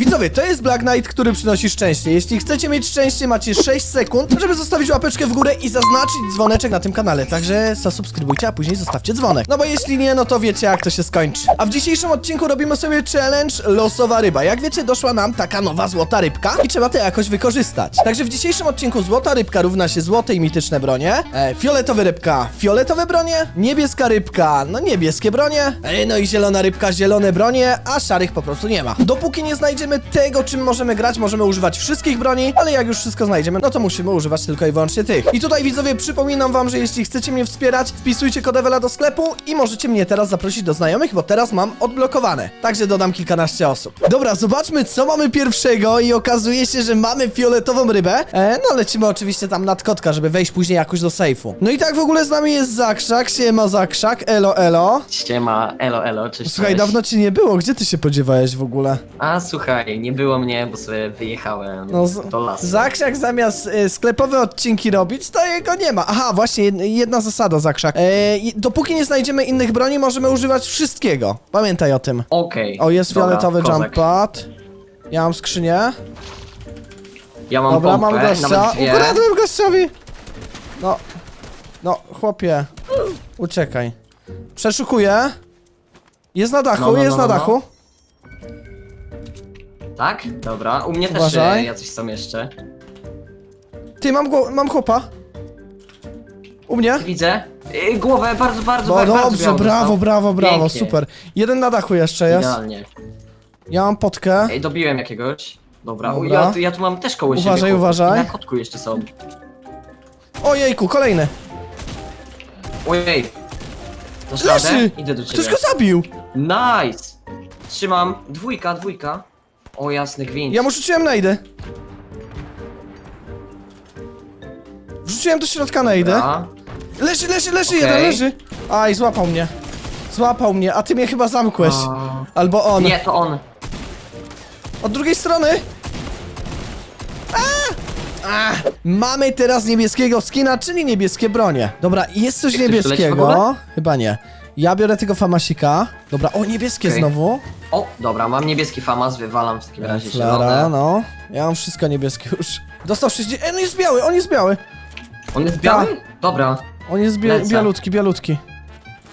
Widzowie, to jest Black Knight, który przynosi szczęście. Jeśli chcecie mieć szczęście, macie 6 sekund, żeby zostawić łapeczkę w górę i zaznaczyć dzwoneczek na tym kanale. Także zasubskrybujcie, a później zostawcie dzwonek. No bo jeśli nie, no to wiecie jak to się skończy. A w dzisiejszym odcinku robimy sobie challenge losowa ryba. Jak wiecie, doszła nam taka nowa złota rybka i trzeba to jakoś wykorzystać. Także w dzisiejszym odcinku złota rybka równa się złote i mityczne bronie, e, fioletowa rybka, fioletowe bronie, niebieska rybka, no niebieskie bronie, e, no i zielona rybka, zielone bronie, a szarych po prostu nie ma. Dopóki nie znajdziemy tego, czym możemy grać, możemy używać wszystkich broni, ale jak już wszystko znajdziemy, no to musimy używać tylko i wyłącznie tych. I tutaj widzowie, przypominam wam, że jeśli chcecie mnie wspierać, wpisujcie kod Ewela do sklepu i możecie mnie teraz zaprosić do znajomych, bo teraz mam odblokowane. Także dodam kilkanaście osób. Dobra, zobaczmy co mamy pierwszego i okazuje się, że mamy fioletową rybę. E, no lecimy oczywiście tam nad kotka, żeby wejść później jakoś do sejfu. No i tak w ogóle z nami jest Zakrzak, siema Zakrzak, elo elo. Ściema, elo, elo, cześć, Słuchaj, cześć. dawno ci nie było, gdzie ty się podziewałeś w ogóle? A słuchaj, nie było mnie, bo sobie wyjechałem No, z- do lasu. Zakrzak zamiast y, sklepowe odcinki robić, to jego nie ma. Aha, właśnie, jed- jedna zasada, Zakrzak. E, i- dopóki nie znajdziemy innych broni, możemy używać wszystkiego. Pamiętaj o tym. Okej. O, jest dobra, fioletowy kozak. jump pad. Ja mam skrzynię. Ja mam Dobra, pompę, mam gościa. nawet dwie. Ukradłem gościowi! No, no, chłopie. Uciekaj. Przeszukuję. Jest na dachu, No, no, jest no, na no, no. dachu. Tak? Dobra, u mnie też Uważaj. e, jacyś są jeszcze. Ty, mam, gło- mam chłopa. U mnie. Widzę. E, głowę bardzo, bardzo, No bardzo dobrze, białą brawo, dostał. brawo, brawo, Pięknie. super. Jeden na dachu jeszcze jest. Idealnie. Ja mam potkę. Ej, dobiłem jakiegoś. Dobra, u- Dobra. Ja, tu- ja tu mam też koło siebie. Uważaj, uważaj. Na kotku jeszcze są. Ojejku, kolejny. Ojej. Dasz Leży! Idę do ciebie. Ktoś go zabił! Nice! Trzymam. Dwójka, dwójka. O jasny gwint. Ja mu rzuciłem najdę. Wrzuciłem do środka. Dobra. Leży, leży, leży, Okej. jeden leży. Aj, złapał mnie. Złapał mnie, a ty mnie chyba zamkłeś. A. Albo on. Nie, to on. Od drugiej strony. A! A! Mamy teraz niebieskiego skina, czyli niebieskie bronie. Dobra, jest coś Czy ktoś tu leci w niebieskiego. ogóle? Chyba nie. Ja biorę tego famasika. Dobra, o niebieskie Okej. znowu. O, dobra, mam niebieski famas, wywalam w takim razie Flara, zielone. no. Ja mam wszystko niebieskie już. Dostał 60. E, on jest biały, on jest biały. On jest biały? Dobra. On jest bie Lecę. bialutki, bialutki.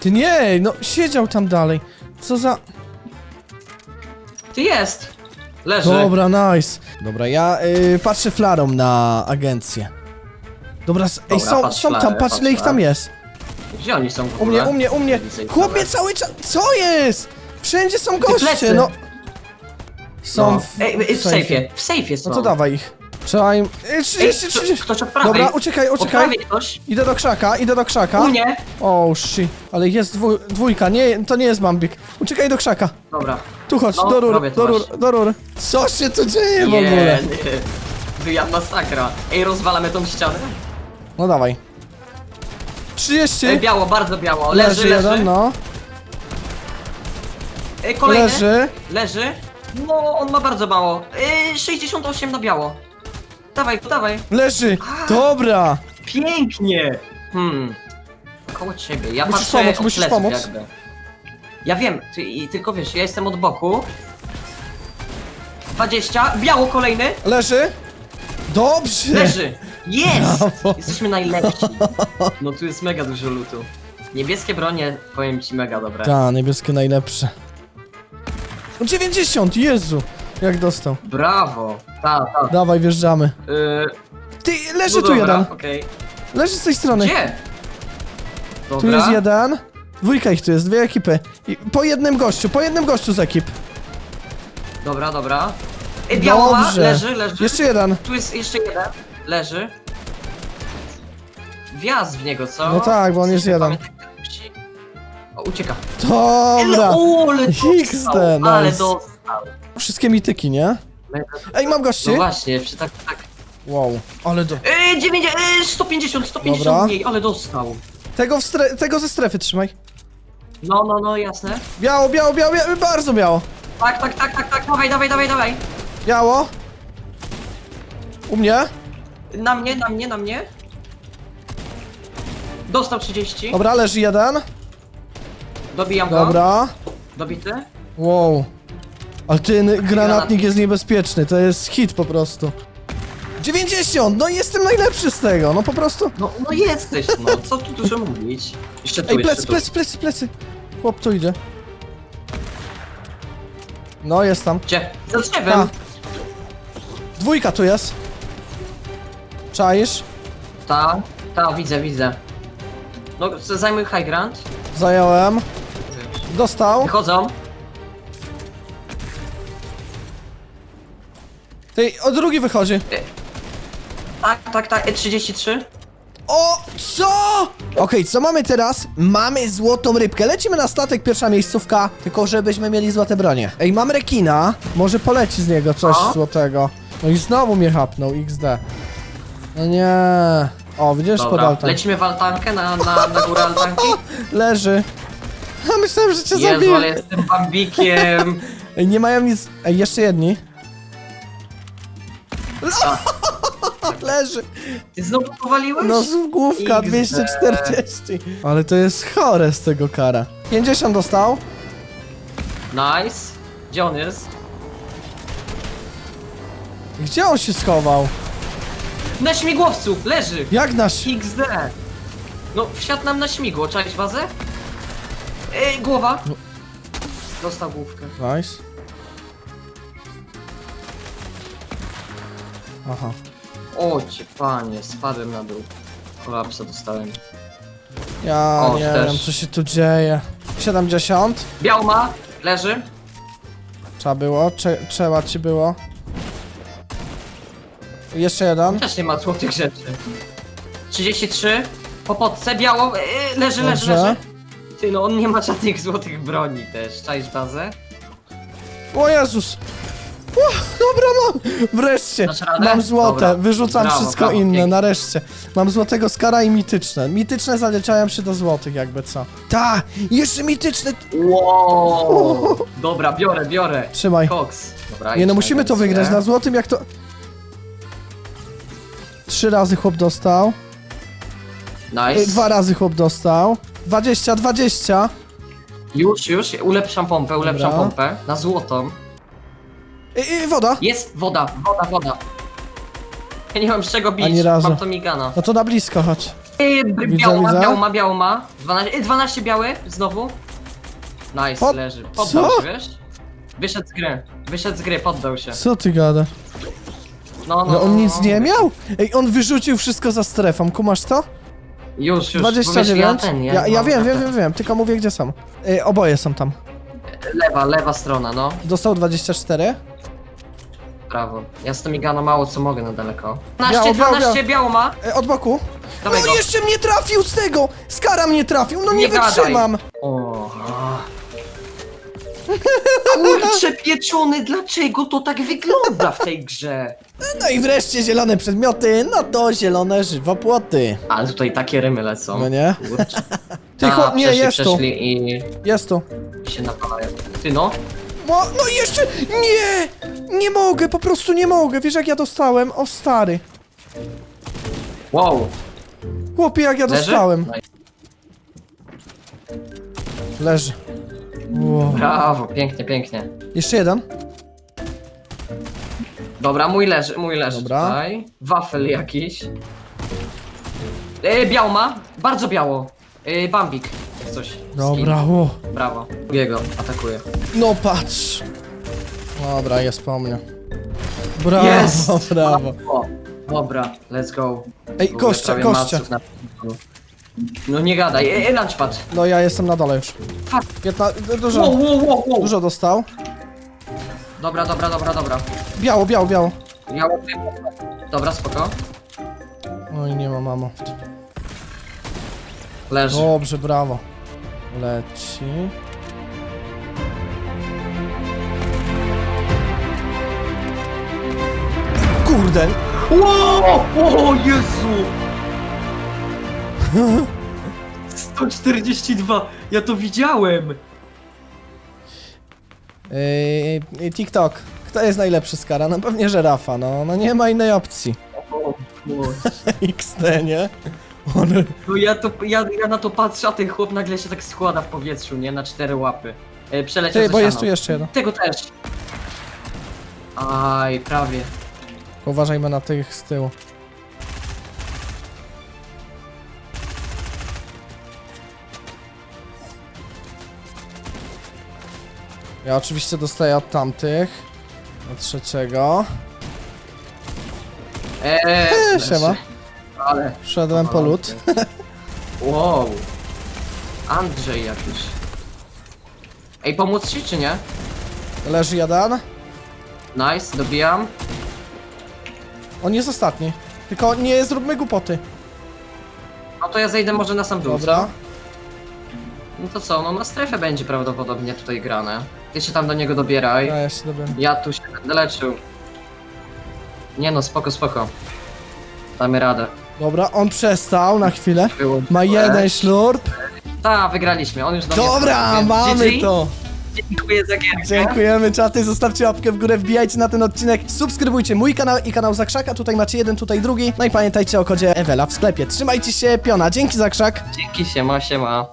Ty nie, no siedział tam dalej. Co za... Ty jest! Leży. Dobra, nice. Dobra, ja y, patrzę flarą na agencję. Dobra, s- ej, Dobra, są, patrz są tam, flarę, patrz ile ich patrz tam jest. Gdzie oni są w U mnie, u mnie, u mnie. Widzę ich Chłopie, cały czas... Co jest? Wszędzie są goście, plecy. no. Są No. w, Ej, ej, w sejfie, w sejfie są. No to dawaj ich. Trzeba im... Ej, Ej, 30, kto- 30. ktoś od prawej. Dobra, uciekaj, uciekaj. prawej ktoś. Idę do krzaka, idę do krzaka. U mnie. O, oh, shit. Ale jest dwu, dwójka, nie, to nie jest Bambik. Uciekaj do krzaka. Dobra. Tu chodź, No, do rur, to do rur, właśnie. do rur. Co się tu dzieje w Nie, ogóle? nie. Wyjad masakra. Ej, rozwalamy tą ścianę. No dawaj. 30. Ej, biało, bardzo biało. Leży, leży, leży. jeden, no. Ej, kolejny. Leży. Leży. No, on ma bardzo mało. Ej, 68 na biało. Dawaj, dawaj. Leży. A. Dobra. Pięknie! Hmm. Koło ciebie. Ja Musisz patrzę pomóc, od musisz pleców pomóc. Jakby. Ja wiem, ty, i, tylko wiesz, ja jestem od boku. 20, biało kolejny, Leży. Dobrze. leży! Jest! Brawo. Jesteśmy najlepsi. No tu jest mega dużo lutu. Niebieskie bronie, powiem ci, mega dobre. Ta, niebieskie najlepsze. 90, Jezu. Jak dostał. Brawo! Ta, ta. Dawaj, wjeżdżamy. Yy, Ty, leży no tu dobra, jeden. okej. Leży z tej strony. Gdzie? Dobra. Tu jest jeden. Dwójka ich tu jest, dwie ekipy. I po jednym gościu, po jednym gościu z ekip. Dobra, dobra. Ej, biało ma, Dobrze. leży, leży. Jeszcze jeden. Tu jest jeszcze jeden. Leży. Wjazd w niego, co? No tak, bo on jest jeden. O, ucieka. Dobra. O, ale XD, dostał, ale nice. dostał. Wszystkie mityki, nie? Ej, mam gości. No właśnie, przy tak, tak. Wow, ale do... Eee, 90, eee, 150, 150 Dobra. mniej, ale dostał. Tego, w stre... tego ze strefy trzymaj. No, no, no, jasne. Biało, biało, biało, biało, bardzo biało. Tak, tak, tak, tak, tak, dawaj, dawaj, dawaj, dawaj. Biało. U mnie. Na mnie, na mnie, na mnie. Dostał 30. Dobra, leży jeden. Dobijam go. Dobra. Dobity. Wow. Ale ten granatnik jest niebezpieczny, to jest hit po prostu. 90! No jestem najlepszy z tego, no po prostu. No, no jesteś, no, co tu dużo mówić? Jeszcze tu, Ej, jeszcze plecy, tu. plecy, plecy, plecy. Chłop tu idzie. No, jest tam. Gdzie? Za drzewem. Dwójka tu jest. Czaisz? Ta, ta, widzę, widzę. No, z- zajmuj high ground. Zająłem. Dostał. Wychodzą. Ty, o drugi wychodzi. Tak, tak, tak, e, 33. O, co? Okej, co mamy teraz? Mamy złotą rybkę. Lecimy na statek, pierwsza miejscówka, tylko żebyśmy mieli złote bronie. Ej, mam rekina. Może poleci z niego coś O. złotego. No i znowu mnie hapnął, XD. No nie. O, widzisz pod Dobra, altan. lecimy w altankę, na, na, na górę altanki. Leży. A myślałem, że cię Jezu, ale zabiję. jestem bambikiem. Ej, nie mają nic. Ej, jeszcze jedni. Leży. Ty znowu powaliłeś? No z główka XD. 240. Ale to jest chore z tego kara. 50 dostał. Nice. Gdzie on jest? Gdzie on się schował? Na śmigłowcu, leży. Jak nasz... XD. No, wsiadł nam na śmigło, czaisz bazę? Ej, głowa. No. Dostał główkę. Nice. Aha. O cię panie, spadłem na dół. Kolapsa dostałem. Ja O, nie też. wiem, co się tu dzieje. 70. Białma, leży. Trzeba było, Cze trzeba ci było. Jeszcze jeden. Też nie ma złotych rzeczy. 33. Po podce, biało, e, leży, leży, Dobrze. leży. Ty no, on nie ma żadnych złotych broni też. Czaisz bazę? O Jezus! O, dobra, mam! Wreszcie! Dasz radę? Mam złote, Dobra. wyrzucam Brawo, wszystko brawo, inne, pięknie. nareszcie. Mam złotego skara i mityczne. Mityczne zaliczają się do złotych, jakby co. Ta! Jeszcze mityczne! Wow. Dobra, biorę, biorę. Trzymaj. Koks. Dobra, Nie no, musimy to wygrać na złotym, jak to... Trzy razy chłop dostał. Nice. Dwa razy chłop dostał. 20, 20. Już, już, ulepszam pompę, ulepszam Dobra. pompę. Na złotą. Ej, ej, woda! Jest woda, woda, woda. Ja nie mam z czego bić, Ani razu. mam to migana. No to na blisko chodź. Yy, Widzę, biało ma, widzę. biało ma, biało ma. 12, yy, 12 biały, znowu. Nice, Pod- leży. Poddał Co? się, wiesz? Wyszedł z gry, wyszedł z gry, poddał się. Co ty gadasz? No, no, No on no, nic no. nie miał? Ej, on wyrzucił wszystko za strefą, kumasz to? Już, już, bo wiesz, 29? ja ten, ja, ja mam wiem, wiem, ten. wiem, wiem, tylko mówię gdzie są. Ej, oboje są tam. Lewa, lewa strona, no. Dostał 24. Brawo. Ja z tym migana mało co mogę na daleko. Biało, 12, biało, 12 biało ma. E, od boku. Dawaj no go. jeszcze mnie trafił z tego! Skara mnie trafił, no nie, Nie gadaj. wytrzymam! O. Kurczę pieczony, dlaczego to tak wygląda w tej grze? No i wreszcie zielone przedmioty, no to zielone żywopłoty. Ale tutaj takie rymy lecą. No nie? Kurczę. Ty A, chłop, nie, przeszli, jest tu, przeszli i jest tu. się napalają. Ty no? No, no i jeszcze, nie! Nie mogę, po prostu nie mogę, wiesz jak ja dostałem? O stary. Wow. Chłopie, jak ja Leży? dostałem. No i Leży. Wow. Brawo, pięknie, pięknie. Jeszcze jeden. Dobra, mój leży, mój leży Dobra. tutaj. Wafel jakiś. E, biało ma, bardzo biało. E, Bambik, jak coś. Dobra, o. Brawo. Drugiego atakuje. No patrz. Dobra, jest po mnie. Brawo, Jest! brawo. Dobra, let's go. Ej, W ogóle koście, prawie koście. maców na- No nie gadaj, e, e, lunchpad. No ja jestem na dole już. Fuck. 15, Wow, dużo, wow, wow, wow. dużo dostał. Dobra, dobra, dobra, dobra. Biało, biało, biało. Ja Dobra, spoko. Oj, nie ma mamo. Leży. Dobrze, brawo. Leci. Kurde. Wow! O Jezu! 142! Ja to widziałem! Yy, TikTok. Kto jest najlepszy z kara? No pewnie, że Rafa, no. No nie ma innej opcji. O, Boże. XD, nie? On... No ja, to, ja, ja na to patrzę, a ten chłop nagle się tak składa w powietrzu, nie? Na cztery łapy. E, przeleciał Ty, bo jest ścianą. tu jeszcze jeden. Tego też. Aj, prawie. Uważajmy na tych z tyłu. Ja oczywiście dostaję od tamtych. Od trzeciego. Eee, siema. Ale. Wszedłem po lód. Wow. Andrzej jakiś. Ej, pomóc ci czy nie? Leży jeden. Nice, dobijam. On jest ostatni. Tylko nie zróbmy głupoty. No to ja zejdę może na sam dół, Dobra. No to co, no na strefę będzie prawdopodobnie tutaj grane. Ty się tam do niego dobieraj. Ja dobra. Ja tu się będę leczył. Nie no, spoko, spoko. Damy radę. Dobra, on przestał na chwilę. Było Ma jeden ślub. Ta, wygraliśmy, on już do mnie Dobra, więc mamy GG. to. Dziękuję za gierkę. Dziękujemy czaty, zostawcie łapkę w górę, wbijajcie na ten odcinek, subskrybujcie mój kanał i kanał Zakrzaka, tutaj macie jeden, tutaj drugi. No i pamiętajcie o kodzie Ewela w sklepie. Trzymajcie się, piona, dzięki Zakrzak. Dzięki, siema, siema.